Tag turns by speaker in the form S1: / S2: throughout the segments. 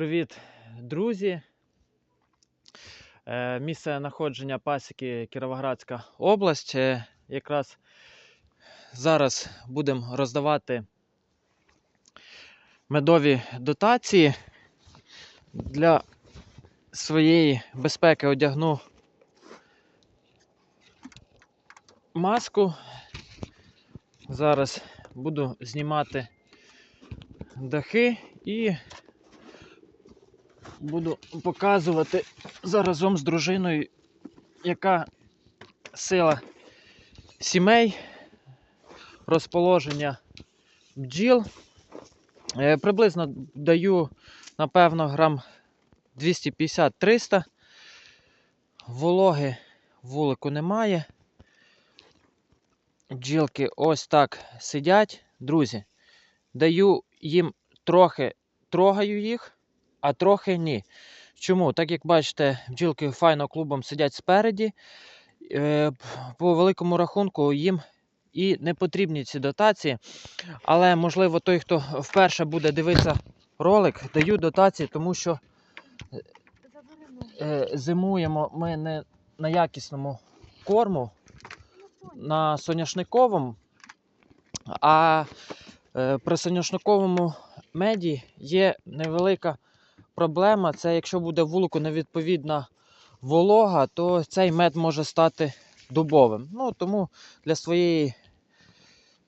S1: Привіт, друзі. Е, Місце знаходження пасіки Кіровоградська область. Е, Якраз зараз будемо роздавати медові дотації. Для своєї безпеки одягну маску. Зараз буду знімати дахи і буду показувати заразом з дружиною, яка сила сімей, розположення бджіл. Е, Приблизно даю, напевно, грам 250-300. Вологи вулику немає. Бджілки ось так сидять. Друзі, даю їм трохи, трогаю їх, а трохи ні. Чому? Так як бачите, бджілки файно клубом сидять спереді. Е, По великому рахунку їм і не потрібні ці дотації. Але, можливо, той, хто вперше буде дивитися ролик, даю дотації, тому що е, зимуємо ми не на якісному корму, на соняшниковому, а е, при соняшниковому меді є невелика проблема. Це якщо буде в вулику невідповідна волога, то цей мед може стати дубовим. Ну, тому для своєї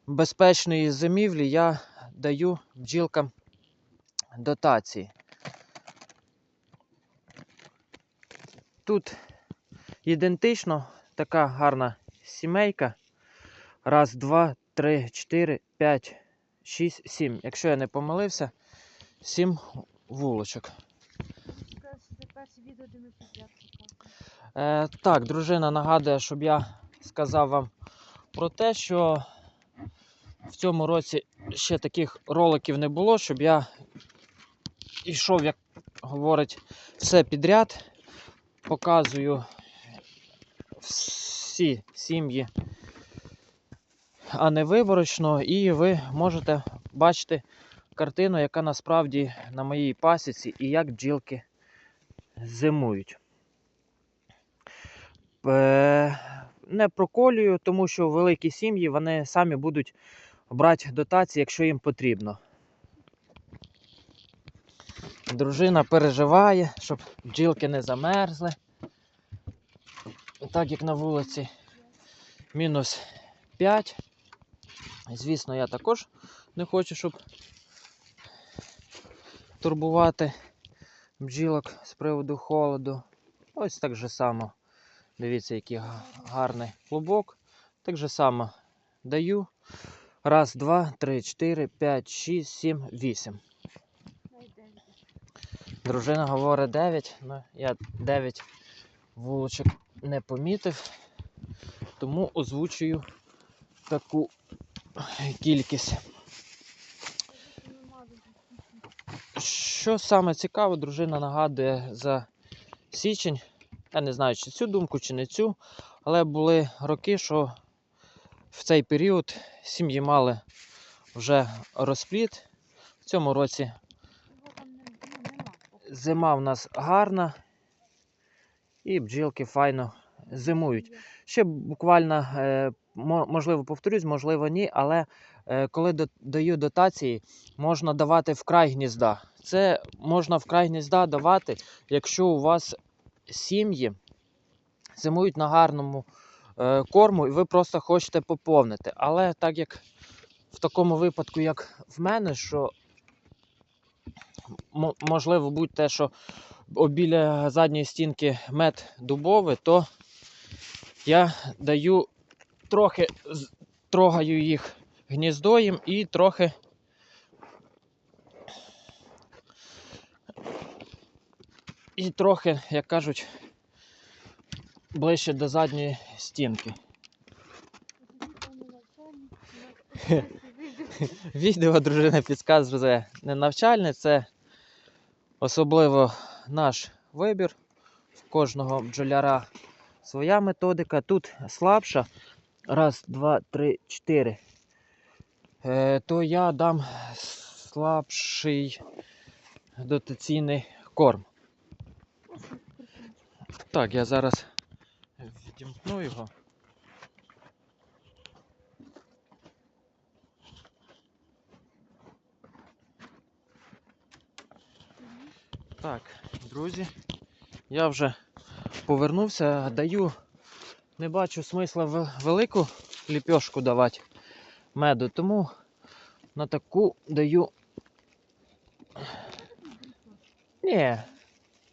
S1: безпечної зимівлі я даю бджілкам дотації. Тут ідентично така гарна сімейка. Раз, два, три, чотири, п'ять, шість, сім. Якщо я не помилився, сім вулочок.
S2: Це перше відео, де ми підряд
S1: Е, так, дружина нагадує, щоб я сказав вам про те, що в цьому році ще таких роликів не було, щоб я йшов, як говорить, все підряд. Показую всі сім'ї, а не виборочно, і ви можете бачити картину, яка насправді на моїй пасіці і як бджілки зимують. Е, Не проколюю, тому що великі сім'ї вони самі будуть брати дотації, якщо їм потрібно. Дружина переживає, щоб бджілки не замерзли. Так як на вулиці мінус 5. Звісно, я також не хочу, щоб турбувати бджілок з приводу холоду. Ось так же само. Дивіться, який гарний клубок. Так же само даю. Раз, два, три, чотири, п'ять, шість, сім, вісім. Дружина говорить 9, але я 9 вулочок не помітив, тому озвучую таку кількість. Що саме цікаво, дружина нагадує за січень. Я не знаю, чи цю думку, чи не цю, але були роки, що в цей період сім'ї мали вже розпліт. В цьому році зима в нас гарна, і бджілки файно зимують. Ще буквально, е, можливо, повторюсь, можливо, ні, але е, коли даю дотації, можна давати вкрай гнізда. Це можна вкрай гнізда давати, якщо у вас сім'ї зимують на гарному е, корму, і ви просто хочете поповнити. Але так як в такому випадку, як в мене, що можливо будь те, що біля задньої стінки мед дубовий, то я даю трохи трогаю їх гніздоєм і трохи і трохи, як кажуть, ближче до задньої стінки.
S2: Відео
S1: дружина підказує не навчальне, це особливо наш вибір. В кожного бджоляра своя методика. Тут слабша. Раз, два, три, чотири. Е, то я дам слабший дотаційний корм. Так, я зараз відімкну його. Так, друзі, я вже повернувся, даю, не бачу смисла вел- велику ліпьошку давати меду, тому на таку даю. Ні.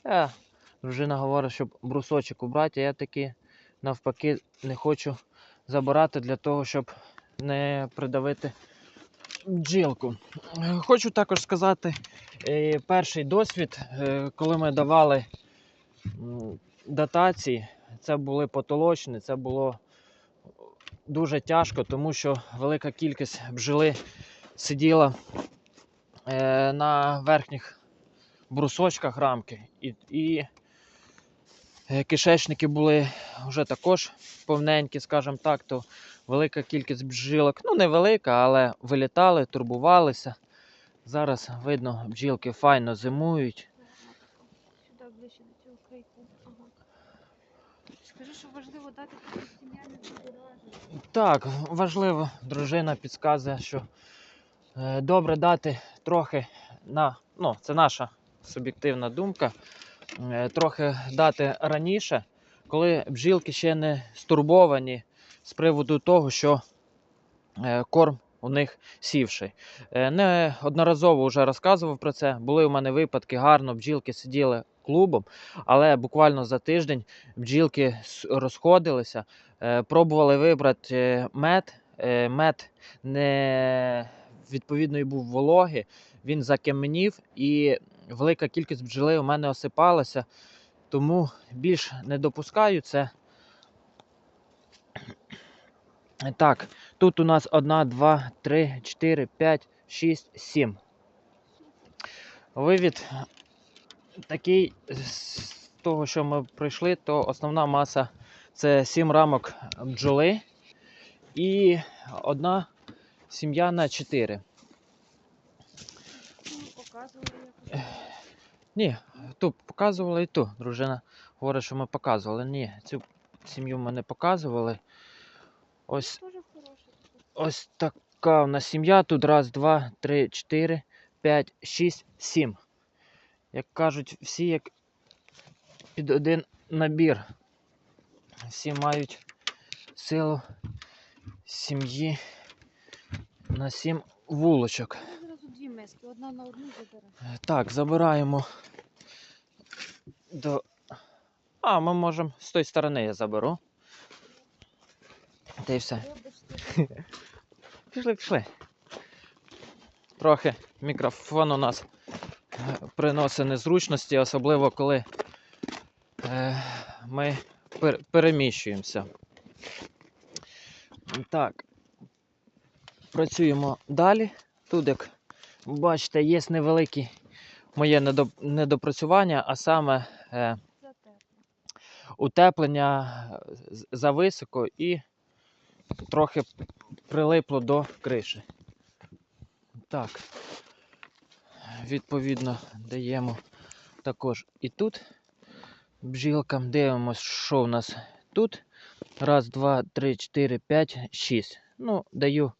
S1: Я, дружина говорить, щоб брусочок убрати, а я таки навпаки не хочу забирати для того, щоб не придавити бджілку. Хочу також сказати, е, перший досвід, е, коли ми давали дотації, це були потолочні, це було дуже тяжко, тому що велика кількість бджоли сиділа е, на верхніх брусочках рамки. І, і кишечники були вже також повненькі, скажімо так, то велика кількість бджілок, ну невелика, але вилітали, турбувалися. Зараз видно, бджілки файно зимують.
S2: Скажи, що важливо дати.
S1: Так, важливо, дружина підказує, що е, добре дати трохи на, ну, це наша суб'єктивна думка, е, трохи дати раніше, коли бджілки ще не стурбовані з приводу того, що е, корм у них сівший. Е, Неодноразово вже розказував про це. Були у мене випадки, гарно бджілки сиділи клубом, але буквально за тиждень бджілки розходилися, е, пробували вибрати е, мед. Е, Мед не відповідної був вологи, він закаменів і велика кількість бджоли у мене осипалася, тому більш не допускаю це. Так, тут у нас 1, 2, 3, 4, 5, 6, 7. Вивід такий з того, що ми пройшли, то основна маса це 7 рамок бджоли і одна сім'я на 4.
S2: Ну, показували.
S1: Ні, ту показували і ту. Дружина говорить, що ми показували. Ні, цю сім'ю ми не показували. Ось. Ось така у нас сім'я. Тут раз, два, три, чотири, п'ять, шість, сім. Як кажуть, всі як під один набір. Всі мають силу сім'ї на сім вулочок.
S2: Миски, одна на одну забере.
S1: Е, Так, забираємо до. А, ми можемо з тої сторони я заберу. Та й все. Пішли, пішли. Трохи мікрофон у нас е, приносить незручності, особливо коли е, ми пер- переміщуємося. Так. Працюємо далі. Тут, як бачите, є невелике моє недопрацювання, а саме е, утеплення е, зависоко і трохи прилипло до криші. Так. Відповідно, даємо також і тут бджілкам. Дивимось, що в нас тут. Раз, два, три, чотири, п'ять, шість. Ну, даю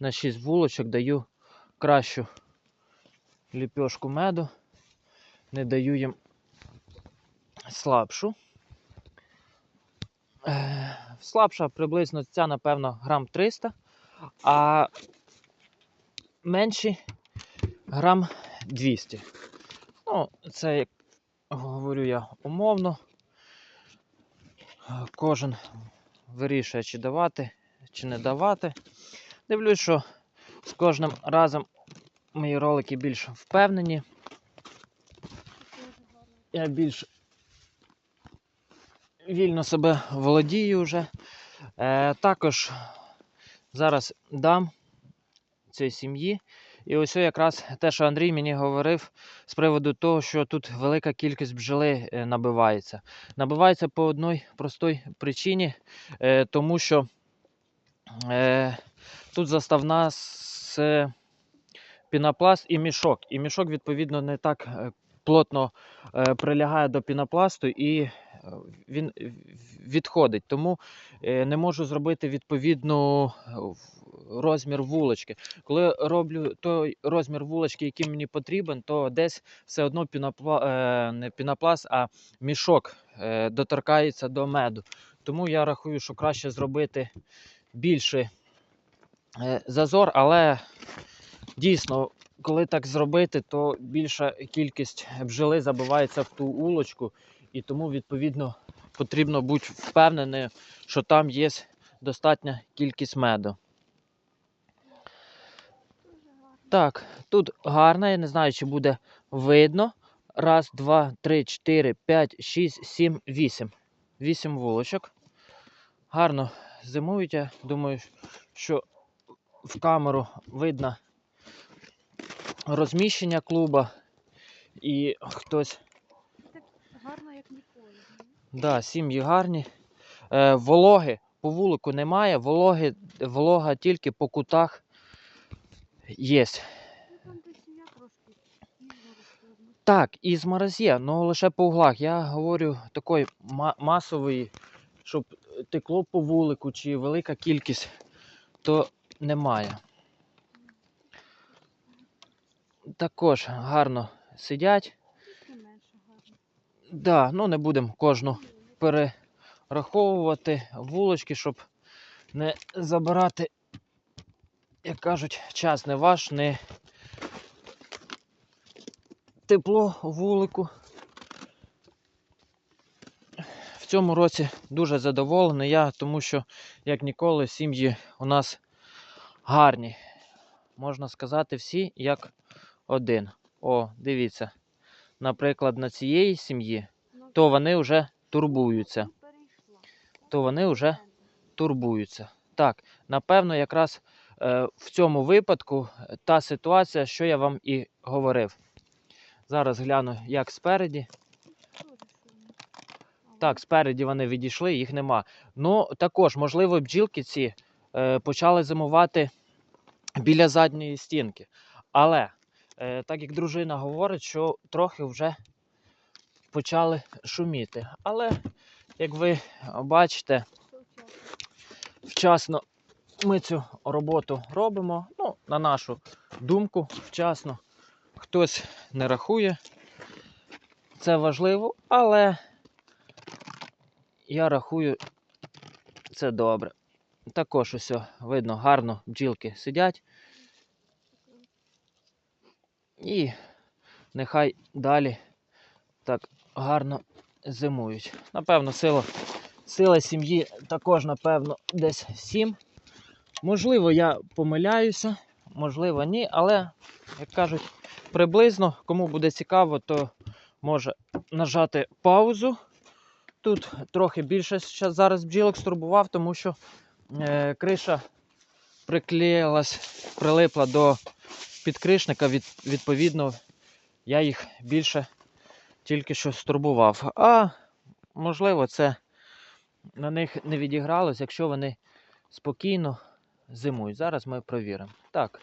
S1: на 6 вулочок, даю кращу ліпьошку меду. Не даю їм слабшу. Е, Слабша приблизно ця, напевно, грам 300, а менші грам 200. Ну, це, як говорю я, умовно. Кожен вирішує, чи давати, чи не давати. Дивлюсь, що з кожним разом мої ролики більш впевнені. Я більш вільно себе володію вже. Е, також зараз дам цій сім'ї. І ось якраз те, що Андрій мені говорив з приводу того, що тут велика кількість бджоли е, набивається. Набивається по одній простій причині, е, тому що е, тут заставна з пінопласт і мішок. І мішок, відповідно, не так е, плотно е, прилягає до пінопласту і е, він відходить. Тому не можу зробити відповідну розмір вулочки. Коли роблю той розмір вулочки, який мені потрібен, то десь все одно пінопла... не пінопласт, а мішок доторкається до меду. Тому я рахую, що краще зробити більший зазор, але дійсно, коли так зробити, то більша кількість бджоли забивається в ту улочку, і тому, відповідно, потрібно бути впевненим, що там є достатня кількість меду. Так, тут гарно, я не знаю, чи буде видно. Раз, два, три, чотири, п'ять, шість, сім, вісім. Вісім вулочок. Гарно зимують. Я думаю, що в камеру видно розміщення клуба. І хтось.
S2: Так гарно, як ніколи. ну.
S1: Да, сім'ї гарні. Е, вологи по вулику немає, вологи, волога тільки по кутах є.
S2: Ну.
S1: Так, і змороз є, але лише по углах. Я говорю такої ма- масової, щоб текло по вулику чи велика кількість, то немає. Також гарно сидять. Да, ну не будемо кожну перераховувати вулочки, щоб не забирати, як кажуть, час не ваш, не тепло вулику. В цьому році дуже задоволений я, тому що, як ніколи, сім'ї у нас гарні. Можна сказати, всі як один. О, дивіться. Наприклад, на цієї сім'ї
S2: Ну,
S1: то вони вже турбуються. То вони вже турбуються. Так, напевно, якраз е, в цьому випадку е, та ситуація, що я вам і говорив. Зараз гляну, як спереді. Так, спереді вони відійшли, їх нема. Ну, також, можливо, бджілки ці е, почали зимувати біля задньої стінки. Але, так як дружина говорить, що трохи вже почали шуміти. Але, як ви бачите,
S2: вчасно.
S1: ми цю роботу робимо. Ну, на нашу думку, вчасно. Хтось не рахує. Це важливо, але я рахую це добре. Також усе видно, гарно бджілки сидять. І нехай далі так гарно зимують. Напевно, сила, сила сім'ї також, напевно, десь 7. Можливо, я помиляюся, можливо, ні, але, як кажуть, приблизно, кому буде цікаво, то може нажати паузу. Тут трохи більше зараз бджілок стурбував, тому що е, криша приклеїлась, прилипла до підкришника. Від, відповідно, я їх більше тільки що стурбував. А можливо, це на них не відігралось, якщо вони спокійно зимують. Зараз ми провіримо. Так.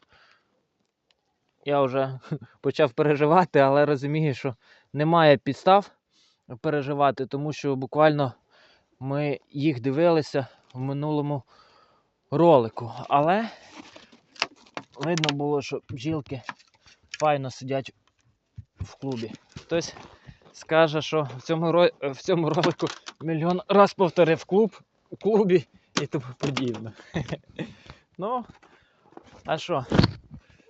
S1: Я вже почав переживати, але розумію, що немає підстав переживати, тому що буквально ми їх дивилися в минулому ролику. Але видно було, що бджілки файно сидять в клубі. Хтось скаже, що в цьому, в цьому ролику мільйон раз повторив клуб у клубі і тому подібне. Ну, а що?